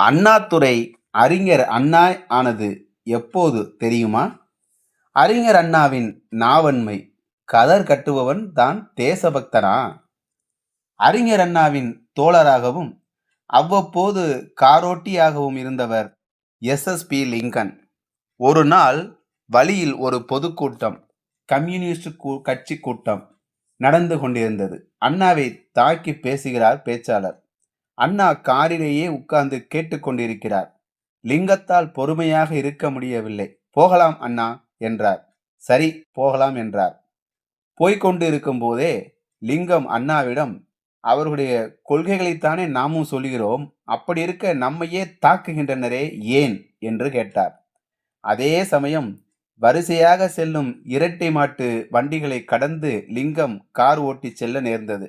அண்ணாதுரை அறிஞர் அண்ணா ஆனது எப்போது தெரியுமா? அறிஞர் அண்ணாவின் நாவன்மை கதர் கட்டுபவன் தான் தேசபக்தனா? அறிஞர் அண்ணாவின் தோழராகவும் அவ்வப்போது காரோட்டியாகவும் இருந்தவர் எஸ்எஸ்பி லிங்கன். ஒரு நாள் வழியில் ஒரு பொதுக்கூட்டம் கம்யூனிஸ்ட் கூ- கட்சி கூட்டம் நடந்து கொண்டிருந்தது. அண்ணாவை தாக்கி பேசுகிறார் பேச்சாளர். அண்ணா காரிலேயே உட்கார்ந்து கேட்டுக்கொண்டிருக்கிறார் லிங்கத்தால் பொறுமையாக இருக்க முடியவில்லை. போகலாம் அண்ணா என்றார். சரி போகலாம் என்றார். போய்க்கொண்டு இருக்கும்போதே லிங்கம் அண்ணாவிடம் அவர்களுடைய கொள்கைகளைத்தானே நாமும் சொல்கிறோம். அப்படி இருக்க நம்மையே தாக்குகின்றனரே ஏன்? என்று கேட்டார். அதே சமயம் வரிசையாக செல்லும் இரட்டை மாட்டு வண்டிகளை கடந்து லிங்கம் கார் ஓட்டி செல்ல நேர்ந்தது.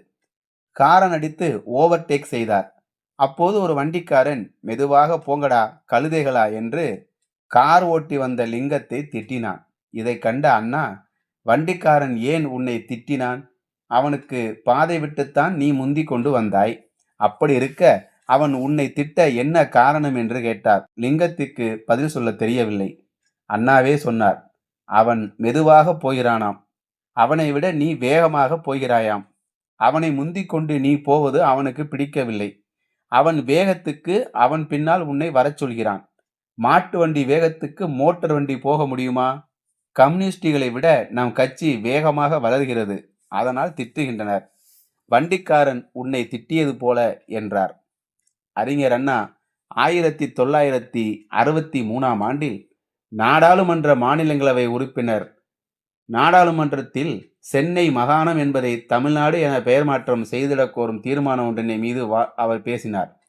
காரன் அடித்து ஓவர்டேக் செய்தார். அப்போது ஒரு வண்டிக்காரன் மெதுவாக போங்கடா கழுதைகளா? என்று கார் ஓட்டி வந்த லிங்கத்தை திட்டினான். இதை கண்ட அண்ணா வண்டிக்காரன் ஏன் உன்னை திட்டினான்? அவனுக்கு பாதை விட்டுத்தான் நீ முந்தி கொண்டு வந்தாய். அப்படி இருக்க அவன் உன்னை திட்ட என்ன காரணம்? என்று கேட்டார். லிங்கத்திற்கு பதில் சொல்ல தெரியவில்லை. அண்ணாவே சொன்னார் அவன் மெதுவாக போகிறானாம். அவனை விட நீ வேகமாக போகிறாயாம். அவனை முந்திக் கொண்டு நீ போவது அவனுக்கு பிடிக்கவில்லை. அவன் வேகத்துக்கு அவன் பின்னால் உன்னை வரச் சொல்கிறான். மாட்டு வண்டி வேகத்துக்கு மோட்டார் வண்டி போக முடியுமா? கம்யூனிஸ்டுகளை விட நம் கட்சி வேகமாக வளர்கிறது. அதனால் திட்டுகின்றனர். வண்டிக்காரன் உன்னை திட்டியது போல என்றார். அறிஞர் அண்ணா ஆயிரத்தி தொள்ளாயிரத்தி அறுபத்தி மூணாம் ஆண்டில் நாடாளுமன்ற மாநிலங்களவை உறுப்பினர் நாடாளுமன்றத்தில் சென்னை மாகாணம் என்பதை தமிழ்நாடு என பெயர் மாற்றம் செய்திடக் கோரும் தீர்மானம் ஒன்றினை மீது வா- அவர் பேசினார்.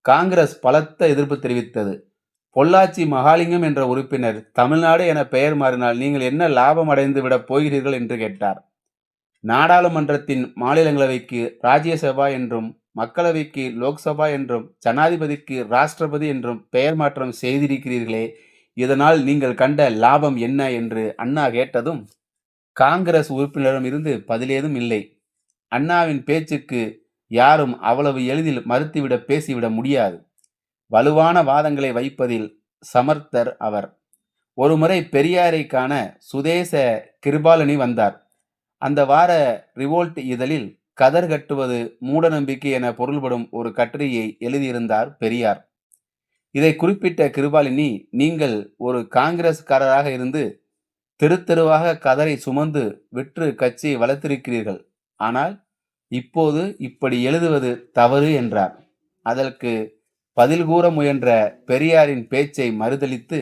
காங்கிரஸ் பலத்த எதிர்ப்பு தெரிவித்தது. பொள்ளாச்சி மகாலிங்கம் என்ற உறுப்பினர் தமிழ்நாடு என பெயர் மாறினால் நீங்கள் என்ன லாபம் அடைந்து விடப் போகிறீர்கள் என்று கேட்டார். நாடாளுமன்றத்தின் மாநிலங்களவைக்கு ராஜ்யசபா என்றும் மக்களவைக்கு லோக்சபா என்றும் ஜனாதிபதிக்கு ராஷ்டிரபதி என்றும் பெயர் மாற்றம் செய்திருக்கிறீர்களே இதனால் நீங்கள் கண்ட லாபம் என்ன என்று அண்ணா கேட்டதும் காங்கிரஸ் உறுப்பினரிடம் இருந்து பதிலேதும் இல்லை. அண்ணாவின் பேச்சுக்கு யாரும் அவ்வளவு எளிதில் மறுத்துவிட பேசிவிட முடியாது. வலுவான வாதங்களை வைப்பதில் சமர்த்தர் அவர். ஒருமுறை பெரியாரை காண சுதேச கிருபாலனி வந்தார். அந்த வார ரிவோல்ட் இதழில் கதர் கட்டுவது மூடநம்பிக்கை என பொருள்படும் ஒரு கட்டுரையை எழுதியிருந்தார் பெரியார். இதை குறிப்பிட்ட கிருபாலினி நீங்கள் ஒரு காங்கிரஸ்காரராக இருந்து தெரு தெருவாக கதரை சுமந்து விற்று கட்சியை வளர்த்திருக்கிறீர்கள். ஆனால் இப்போது இப்படி எழுதுவது தவறு என்றார். அதற்கு பதில் கூற முயன்ற பெரியாரின் பேச்சை மறுதளித்து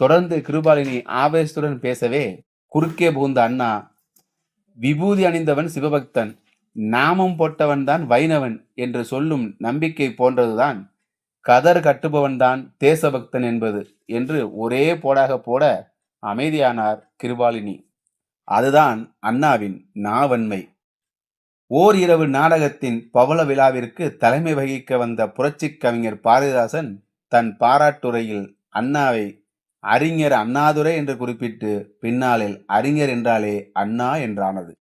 தொடர்ந்து கிருபாலினி ஆவேசத்துடன் பேசவே குறுக்கே புகுந்த அண்ணா விபூதி அணிந்தவன் சிவபக்தன் நாமம் போட்டவன்தான் வைணவன் என்று சொல்லும் நம்பிக்கை போன்றதுதான் கதர் கட்டுபவன்தான் தேசபக்தன் என்பது என்று ஒரே போடாக போட அமைதியானார் கிருபாலினி. அதுதான் அண்ணாவின் நாவன்மை. ஓர் இரவு நாடகத்தின் பவள விழாவிற்கு தலைமை வகிக்க வந்த புரட்சிக் கவிஞர் பாரதிதாசன் தன் பாராட்டுரையில் அண்ணாவை அறிஞர் அண்ணாதுரை என்று குறிப்பிட்டு பின்னாளில் அறிஞர் என்றாலே அண்ணா என்றானது.